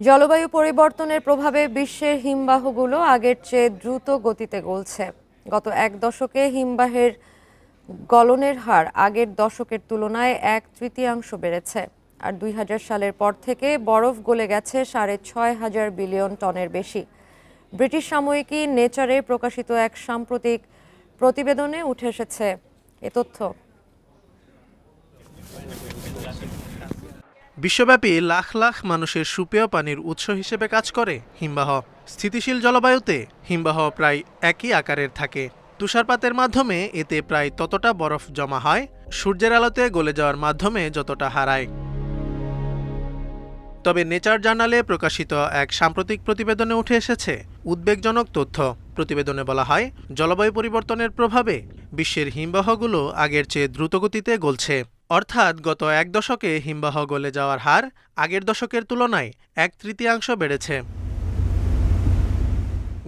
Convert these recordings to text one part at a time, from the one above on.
জলবায়ু পরিবর্তনের প্রভাবে বিশ্বের হিমবাহগুলো আগের চেয়ে দ্রুত গতিতে গলছে। গত এক দশকে হিমবাহের গলনের হার আগের দশকের তুলনায় এক তৃতীয়াংশ বেড়েছে। আর দুই হাজার সালের পর থেকে বরফ গলে গেছে সাড়ে ছয় হাজার বিলিয়ন টনের বেশি। ব্রিটিশ সাময়িকী নেচারে প্রকাশিত এক সাম্প্রতিক প্রতিবেদনে উঠে এসেছে এ তথ্য। বিশ্বব্যাপী লাখ লাখ মানুষের সুপেয় পানির উৎস হিসেবে কাজ করে হিমবাহ। স্থিতিশীল জলবায়ুতে হিমবাহ প্রায় একই আকারের থাকে। তুষারপাতের মাধ্যমে এতে প্রায় ততটা বরফ জমা হয়, সূর্যের আলোতে গলে যাওয়ার মাধ্যমে যতটা হারায়। তবে নেচার জার্নালে প্রকাশিত এক সাম্প্রতিক প্রতিবেদনে উঠে এসেছে উদ্বেগজনক তথ্য। প্রতিবেদনে বলা হয়, জলবায়ু পরিবর্তনের প্রভাবে বিশ্বের হিমবাহগুলো আগের চেয়ে দ্রুতগতিতে গলছে। অর্থাৎ গত এক দশকে হিমবাহ গলে যাওয়ার হার আগের দশকের তুলনায় এক তৃতীয়াংশ বেড়েছে।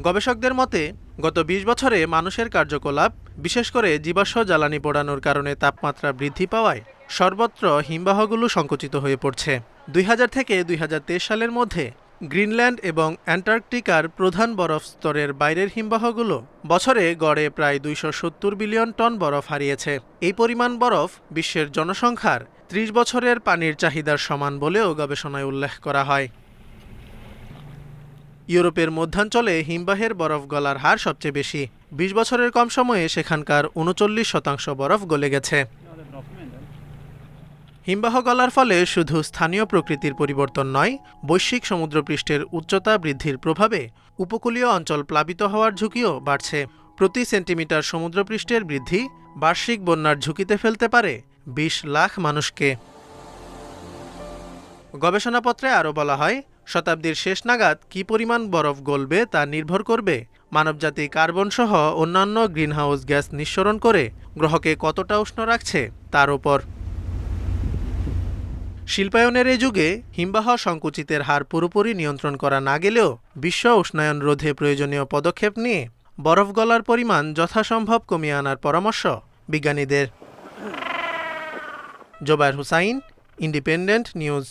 গবেষকদের মতে, গত ২০ বছরে মানুষের কার্যকলাপ, বিশেষ করে জীবাশ্ম জ্বালানি পোড়ানোর কারণে তাপমাত্রা বৃদ্ধি পাওয়ায় সর্বত্র হিমবাহগুলো সংকুচিত হয়ে পড়ছে। দুই হাজার থেকে দুই হাজার তেইশ সালের মধ্যে গ্রিনল্যান্ড এবং অ্যান্টার্কটিকার প্রধান বরফ স্তরের বাইরের হিমবাহগুলো বছরে গড়ে প্রায় দুইশো সত্তর বিলিয়ন টন বরফ হারিয়েছে। এই পরিমাণ বরফ বিশ্বের জনসংখ্যার ত্রিশ বছরের পানির চাহিদার সমান বলেও গবেষণায় উল্লেখ করা হয়। ইউরোপের মধ্যাঞ্চলে হিমবাহের বরফ গলার হার সবচেয়ে বেশি। বিশ বছরের কম সময়ে সেখানকার উনচল্লিশ শতাংশ বরফ গলে গেছে। হিমবাহ গলার ফলে শুধু স্থানীয় প্রকৃতির পরিবর্তন নয়, বৈশ্বিক সমুদ্রপৃষ্ঠের উচ্চতা বৃদ্ধির প্রভাবে উপকূলীয় অঞ্চল প্লাবিত হওয়ার ঝুঁকিও বাড়ছে। প্রতি সেন্টিমিটার সমুদ্রপৃষ্ঠের বৃদ্ধি বার্ষিক বন্যার ঝুঁকিতে ফেলতে পারে বিশ লাখ মানুষকে। গবেষণাপত্রে আরও বলা হয়, শতাব্দীর শেষ নাগাদ কী পরিমাণ বরফ গলবে তা নির্ভর করবে মানবজাতি কার্বন সহ অন্যান্য গ্রিনহাউস গ্যাস নিঃসরণ করে গ্রহকে কতটা উষ্ণ রাখছে তার ওপর শিল্পায়নের এই যুগে হিমবাহ সংকুচিতের হার পুরোপুরি নিয়ন্ত্রণ করা না গেলেও বিশ্ব উষ্ণায়ন রোধে প্রয়োজনীয় পদক্ষেপ নিয়ে বরফ গলার পরিমাণ যথাসম্ভব কমিয়ে আনার পরামর্শ বিজ্ঞানীদের। Jobayer Hussain, Independent news.